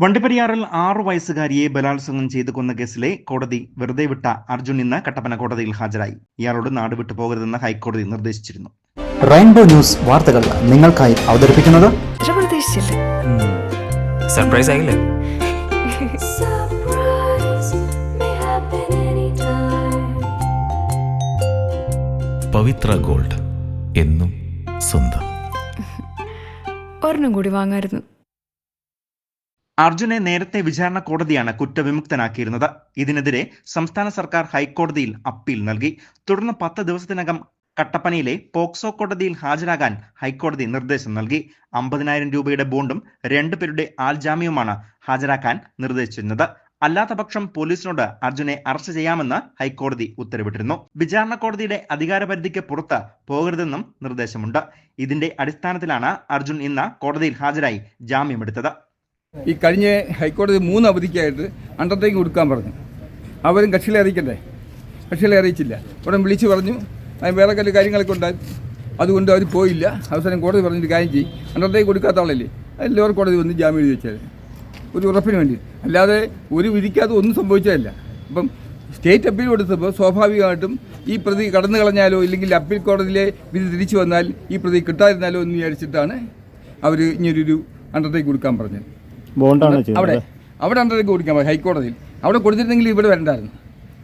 വണ്ടിപ്പെരിയാറിൽ ആറു വയസ്സുകാരിയെ ബലാത്സംഗം ചെയ്തു കൊന്ന കേസിലെ കോടതി വെറുതെ വിട്ട അർജുൻ ഇന്ന് കട്ടപ്പന കോടതിയിൽ ഹാജരായി. ഇയാളോട് നാട് വിട്ടു പോകരുതെന്ന് ഹൈക്കോടതി നിർദ്ദേശിച്ചിരുന്നു. റെയിൻബോ ന്യൂസ് വാർത്തകൾ നിങ്ങൾക്കായി അവതരിപ്പിക്കുന്നത്? സർപ്രൈസ് ആയില്ലേ. പവിത്ര ഗോൾഡ് എന്നും സ്വന്തം. ഒരെണ്ണം കൂടി വാങ്ങായിരുന്നു. അർജുനെ നേരത്തെ വിചാരണ കോടതിയാണ് കുറ്റവിമുക്തനാക്കിയിരുന്നത്. ഇതിനെതിരെ സംസ്ഥാന സർക്കാർ ഹൈക്കോടതിയിൽ അപ്പീൽ നൽകി. തുടർന്ന് പത്ത് ദിവസത്തിനകം കട്ടപ്പനയിലെ പോക്സോ കോടതിയിൽ ഹാജരാകാൻ ഹൈക്കോടതി നിർദ്ദേശം നൽകി. അമ്പതിനായിരം രൂപയുടെ ബോണ്ടും രണ്ടു പേരുടെ ആൾജാമ്യവുമാണ് ഹാജരാക്കാൻ നിർദ്ദേശിച്ചിരുന്നത്. അല്ലാത്തപക്ഷം പോലീസിനോട് അർജുനെ അറസ്റ്റ് ചെയ്യാമെന്ന് ഹൈക്കോടതി ഉത്തരവിട്ടിരുന്നു. വിചാരണ കോടതിയുടെ അധികാരപരിധിക്ക് പുറത്ത് പോകരുതെന്നും നിർദ്ദേശമുണ്ട്. ഇതിന്റെ അടിസ്ഥാനത്തിലാണ് അർജുൻ ഇന്ന് കോടതിയിൽ ഹാജരായി ജാമ്യമെടുത്തത്. ഈ കഴിഞ്ഞ ഹൈക്കോടതി മൂന്ന് അവധിക്കായിട്ട് അണ്ടർടേക്ക് കൊടുക്കാൻ പറഞ്ഞു. അവരും കക്ഷികളെ അറിയിക്കണ്ടേ? കക്ഷികളെ അറിയിച്ചില്ല. ഉടൻ വിളിച്ചു പറഞ്ഞു. വേറെ കല്ല് കാര്യങ്ങളൊക്കെ ഉണ്ടായി. അതുകൊണ്ട് അവർ പോയില്ല. അവസാനം കോടതി പറഞ്ഞിട്ട് കാര്യം ചെയ്യും. അണ്ടർടേക്ക് കൊടുക്കാത്ത ആളല്ലേ? അതിൽ ലോവർ കോടതി വന്ന് ജാമ്യം എഴുതി വെച്ചാൽ ഒരു ഉറപ്പിന് വേണ്ടി. അല്ലാതെ ഒരു വിധിക്കാതെ ഒന്നും സംഭവിച്ചതല്ല. അപ്പം സ്റ്റേറ്റ് അപ്പീൽ കൊടുത്തപ്പോൾ സ്വാഭാവികമായിട്ടും ഈ പ്രതി കടന്നു കളഞ്ഞാലോ ഇല്ലെങ്കിൽ അപ്പീൽ കോടതിയിലെ വിധി തിരിച്ചു വന്നാൽ ഈ പ്രതി കിട്ടാതിരുന്നാലോ എന്ന് വിചാരിച്ചിട്ടാണ് അവർ ഇങ്ങനൊരു അണ്ടർടേക്ക് കൊടുക്കാൻ പറഞ്ഞത്. ബോണ്ടാണ് അവിടെ അവിടെ അണ്ടർക്ക് കൊടുക്കാൻ പോയി ഹൈക്കോടതിയിൽ. അവിടെ കൊടുത്തിരുന്നെങ്കിൽ ഇവിടെ വരണ്ടായിരുന്നു.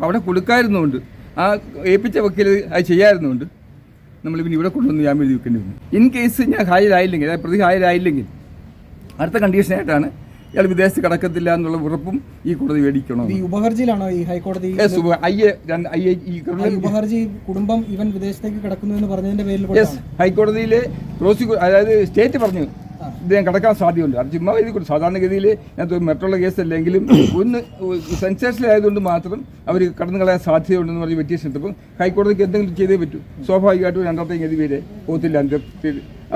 അവിടെ കൊടുക്കായിരുന്നുകൊണ്ട് ആ ഏൽപ്പിച്ച വക്കീൽ അത് ചെയ്യായിരുന്നുകൊണ്ട് നമ്മൾ പിന്നെ ഇവിടെ കൊണ്ടുവന്ന് ഞാൻ എഴുതി വെക്കേണ്ടി വന്നു. ഇൻ കേസ് ഞാൻ ഹാജരായില്ലെങ്കിൽ അതായത് പ്രതി ഹാജരായില്ലെങ്കിൽ അടുത്ത കണ്ടീഷനായിട്ടാണ് ഇയാൾ വിദേശത്ത് കടക്കത്തില്ല എന്നുള്ള ഉറപ്പും ഈ കോടതി മേടിക്കണം? ഈ ഉപഹർജിയിലാണോ ഈ ഹൈക്കോടതി ഉപഹർജി കുടുംബം ഇവൻ വിദേശത്തേക്ക് കിടക്കുന്നു എന്ന് പറഞ്ഞതിന്റെ പേരിൽ ഹൈക്കോടതിയിലെ പ്രോസിക്യൂ അതായത് സ്റ്റേറ്റ് പറഞ്ഞു ഇദ്ദേഹം കിടക്കാൻ സാധ്യതയുണ്ട് അത് ചുമ്മാ എഴുതി കൊടുത്തു സാധാരണഗതിയിൽ ഞാൻ മറ്റുള്ള കേസ് അല്ലെങ്കിലും ഒന്ന് സെൻസേഷനിലായതുകൊണ്ട് മാത്രം അവർ കടന്നു കളയാൻ സാധ്യതയുണ്ടെന്ന് പറഞ്ഞ് ഇട്ടപ്പോൾ ഹൈക്കോടതിക്ക് എന്തെങ്കിലും ചെയ്തേ പറ്റൂ. സ്വാഭാവികമായിട്ടും രണ്ടാമത്തെ ഗതി വരെ പോത്തില്ല അതിന്റെ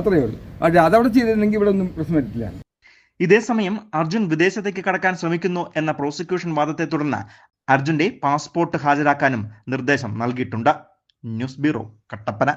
അത്രയേ ഉള്ളൂ. പക്ഷേ അതവിടെ ചെയ്തിരുന്നെങ്കിൽ ഇവിടെ ഒന്നും പ്രശ്നം വരത്തില്ല. ഇതേസമയം അർജുൻ വിദേശത്തേക്ക് കടക്കാൻ ശ്രമിക്കുന്നു എന്ന പ്രോസിക്യൂഷൻ വാദത്തെ തുടർന്ന് അർജുന്റെ പാസ്പോർട്ട് ഹാജരാക്കാനും നിർദ്ദേശം നൽകിയിട്ടുണ്ട്. News bureau Kattappana.